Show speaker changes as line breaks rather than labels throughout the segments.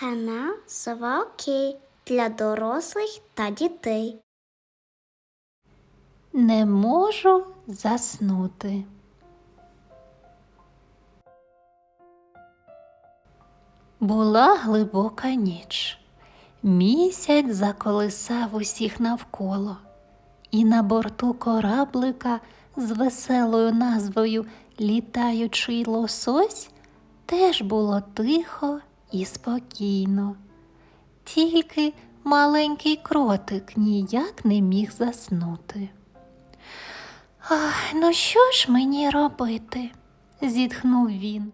Канал Сова Окей для дорослих та дітей.
Не можу заснути. Була глибока ніч. Місяць заколисав усіх навколо, і на борту кораблика з веселою назвою Літаючий лосось теж було тихо і спокійно. Тільки маленький кротик ніяк не міг заснути. Ах, ну що ж мені робити? зітхнув він.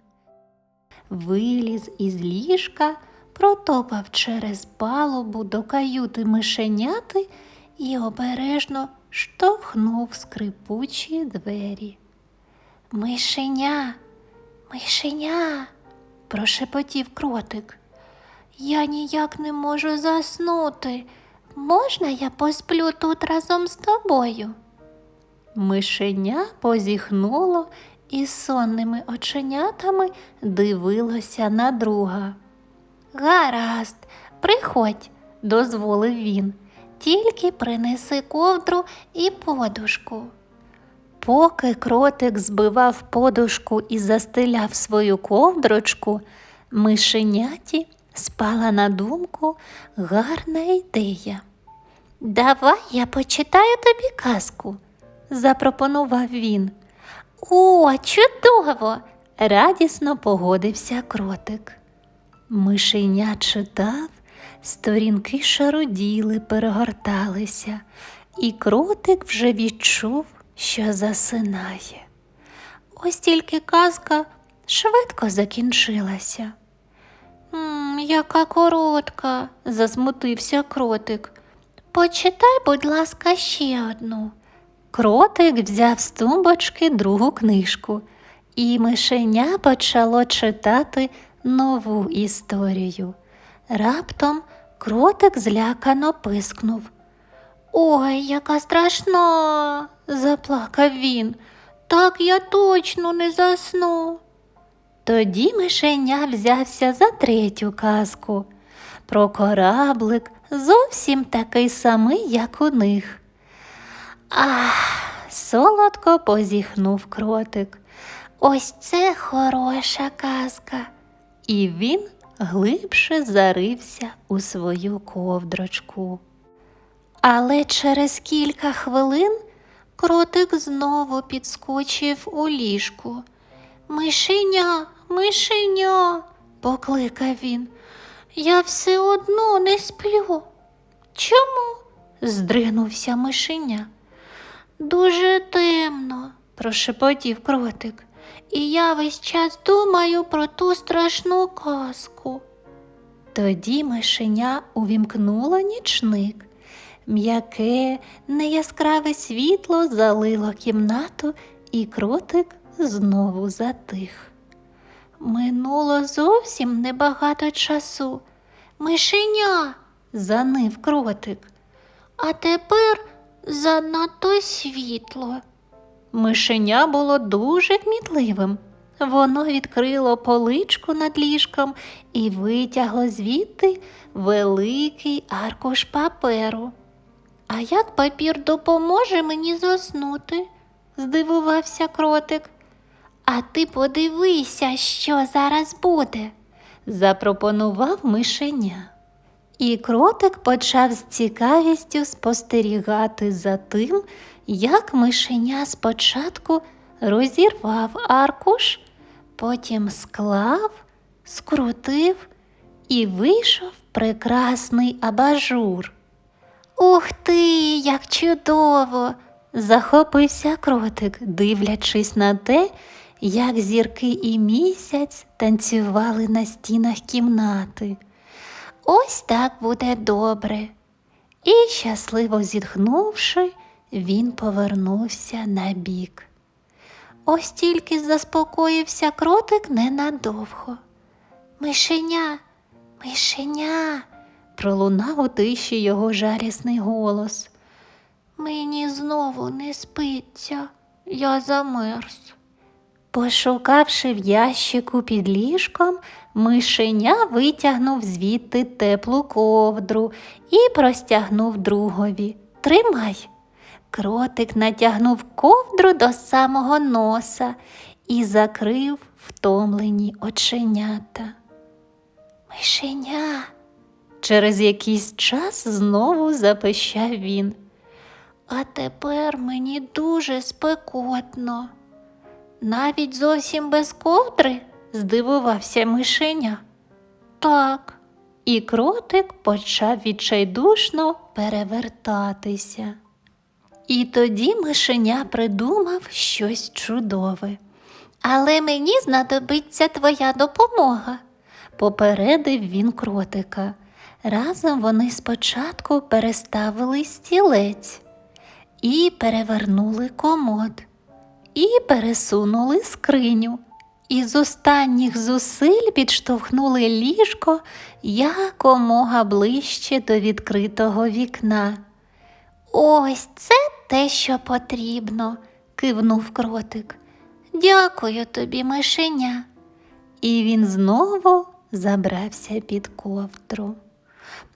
Виліз із ліжка, протопав через палубу до каюти мишеняти і обережно штовхнув скрипучі двері. Мишеня, мишеня, прошепотів кротик. Я ніяк не можу заснути. Можна я посплю тут разом з тобою? Мишеня позіхнуло і сонними оченятами дивилося на друга. Гаразд, приходь, дозволив він, тільки принеси ковдру і подушку. Поки кротик збивав подушку і застеляв свою ковдрочку, мишеняті спала на думку гарна ідея. Давай я почитаю тобі казку, запропонував він. О, чудово! радісно погодився кротик. Мишеня читав, сторінки шароділи, перегорталися, і кротик вже відчув, що засинає. Ось тільки казка швидко закінчилася. «М, яка коротка, засмутився кротик. Почитай, будь ласка, ще одну. Кротик взяв з тумбочки другу книжку, і мишеня почало читати нову історію. Раптом кротик злякано пискнув. Ой, яка страшна, заплакав він. Так я точно не засну. Тоді мишеня взявся за третю казку про кораблик зовсім такий самий, як у них. Ах, солодко позіхнув кротик. Ось це хороша казка. І він глибше зарився у свою ковдрочку. Але через кілька хвилин кротик знову підскочив у ліжку. Мишеня, мишеня, покликав він. Я все одно не сплю. Чому? здригнувся мишеня. Дуже темно, прошепотів кротик, і я весь час думаю про ту страшну казку. Тоді мишеня увімкнуло нічник. М'яке, неяскраве світло залило кімнату, і кротик знову затих. Минуло зовсім небагато часу. Мишеня, занив кротик. А тепер занадто світло. Мишеня було дуже кмітливим. Воно відкрило поличку над ліжком і витягло звідти великий аркуш паперу. А як папір допоможе мені заснути? здивувався кротик. А ти подивися, що зараз буде, запропонував мишеня. І кротик почав з цікавістю спостерігати за тим, як мишеня спочатку розірвав аркуш, потім склав, скрутив і вийшов прекрасний абажур. Ух ти, як чудово! захопився кротик, дивлячись на те, як зірки і місяць танцювали на стінах кімнати. Ось так буде добре. І, щасливо зітхнувши, він повернувся на бік. Ось тільки заспокоївся кротик ненадовго. Мишеня, мишеня, пролунав у тиші його жалісний голос. Мені знову не спиться, я замерз. Пошукавши в ящику під ліжком, мишеня витягнув звідти теплу ковдру і простягнув другові. Тримай. Кротик натягнув ковдру до самого носа і закрив втомлені оченята. Мишеня. Через якийсь час знову запищав він. А тепер мені дуже спекотно. Навіть зовсім без ковдри? здивувався мишеня. Так. І кротик почав відчайдушно перевертатися. І тоді мишеня придумав щось чудове. Але мені знадобиться твоя допомога, попередив він кротика. Разом вони спочатку переставили стілець і перевернули комод, і пересунули скриню, і з останніх зусиль підштовхнули ліжко якомога ближче до відкритого вікна. Ось це те, що потрібно, кивнув кротик. Дякую тобі, мишеня. І він знову забрався під ковдру.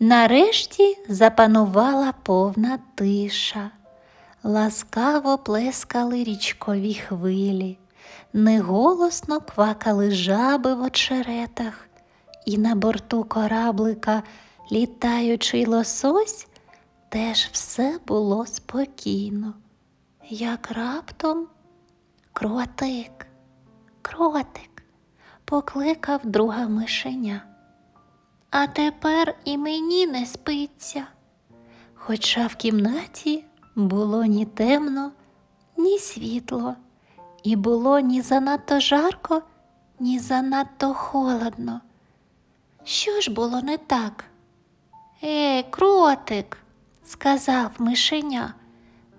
Нарешті запанувала повна тиша. Ласкаво плескали річкові хвилі, неголосно квакали жаби в очеретах, і на борту кораблика літаючий лосось теж все було спокійно. Як раптом кротик, кротик, покликав друга мишеня. А тепер і мені не спиться. Хоча в кімнаті було ні темно, ні світло, і було ні занадто жарко, ні занадто холодно. Що ж було не так? Ей, кротик, сказав мишеня,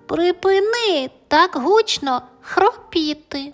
припини так гучно хропіти.